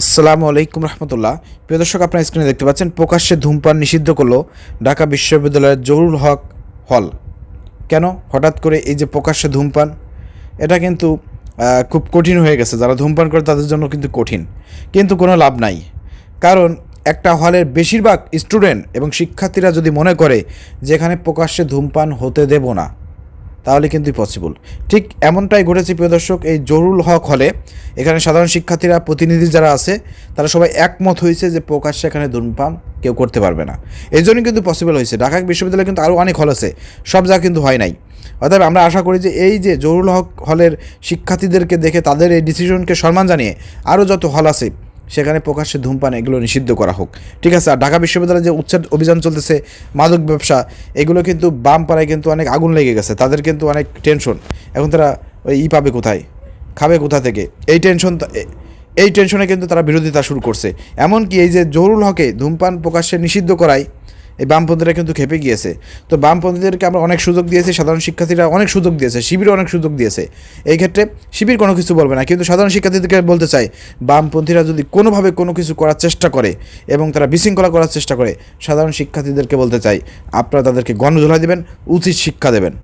আসসালামু আলাইকুম রহমতুল্লাহ। প্রিয় দর্শক, আপনার স্ক্রিনে দেখতে পাচ্ছেন, প্রকাশ্যে ধূমপান নিষিদ্ধ করল ঢাকা বিশ্ববিদ্যালয়ের জরুল হক হল। কেন? হঠাৎ করে এই যে প্রকাশ্যে ধূমপান, এটা কিন্তু খুব কঠিন হয়ে গেছে। যারা ধূমপান করে তাদের জন্য কিন্তু কঠিন। কিন্তু কোনো লাভ নাই। কারণ একটা হলের বেশিরভাগ স্টুডেন্ট এবং শিক্ষার্থীরা যদি মনে করে যে এখানে প্রকাশ্যে ধূমপান হতে দেব না তাহলে কিন্তু পসিবল ঠিক এমনটাই ঘটেছে, প্রিয় দর্শক, এই জরুল হক হলে এখানে সাধারণ শিক্ষার্থীরা, প্রতিনিধি যারা আছে, তারা সবাই একমত হয়েছে যে প্রকাশ্যে এখানে ধূমপান কেউ করতে পারবে না। এই জন্য কিন্তু পসিবল হয়েছে। ঢাকা বিশ্ববিদ্যালয়ে কিন্তু আরও অনেক হল আছে, সব জায়গা কিন্তু হয় নাই। অর্থাৎ আমরা আশা করি যে এই যে জরুল হক হলের শিক্ষার্থীদেরকে দেখে তাদের এই ডিসিশনকে সম্মান জানিয়ে আরও যত হল আছে সেখানে প্রকাশ্যে ধূমপান এগুলো নিষিদ্ধ করা হোক। ঠিক আছে, আর ঢাকা বিশ্ববিদ্যালয়ে যে উচ্ছেদ অভিযান চলতেছে, মাদক ব্যবসা, এগুলো কিন্তু বাম পাড়ায় কিন্তু অনেক আগুন লেগে গেছে। তাদের কিন্তু অনেক টেনশন। এখন তারা ওই ই পাবে কোথায়? খাবে কোথা থেকে? এই টেনশন এই টেনশনে কিন্তু তারা বিরোধিতা শুরু করছে। এমনকি এই যে জরুল হকে ধূমপান প্রকাশ্যে নিষিদ্ধ করায় এই বামপন্থীরা কিন্তু খেপে গিয়েছে। তো বামপন্থীদেরকে আমরা অনেক সুযোগ দিয়েছি, সাধারণ শিক্ষার্থীরা অনেক সুযোগ দিয়েছে শিবির অনেক সুযোগ দিয়েছে। এই ক্ষেত্রে শিবির কোনো কিছু বলবে না, কিন্তু সাধারণ শিক্ষার্থীদেরকে বলতে চাই, বামপন্থীরা যদি কোনোভাবে কোনো কিছু করার চেষ্টা করে এবং তারা বিশৃঙ্খলা করার চেষ্টা করে, সাধারণ শিক্ষার্থীদেরকে বলতে চাই, আপনারা তাদেরকে গণধোলাই দেবেন, উচিত শিক্ষা দেবেন।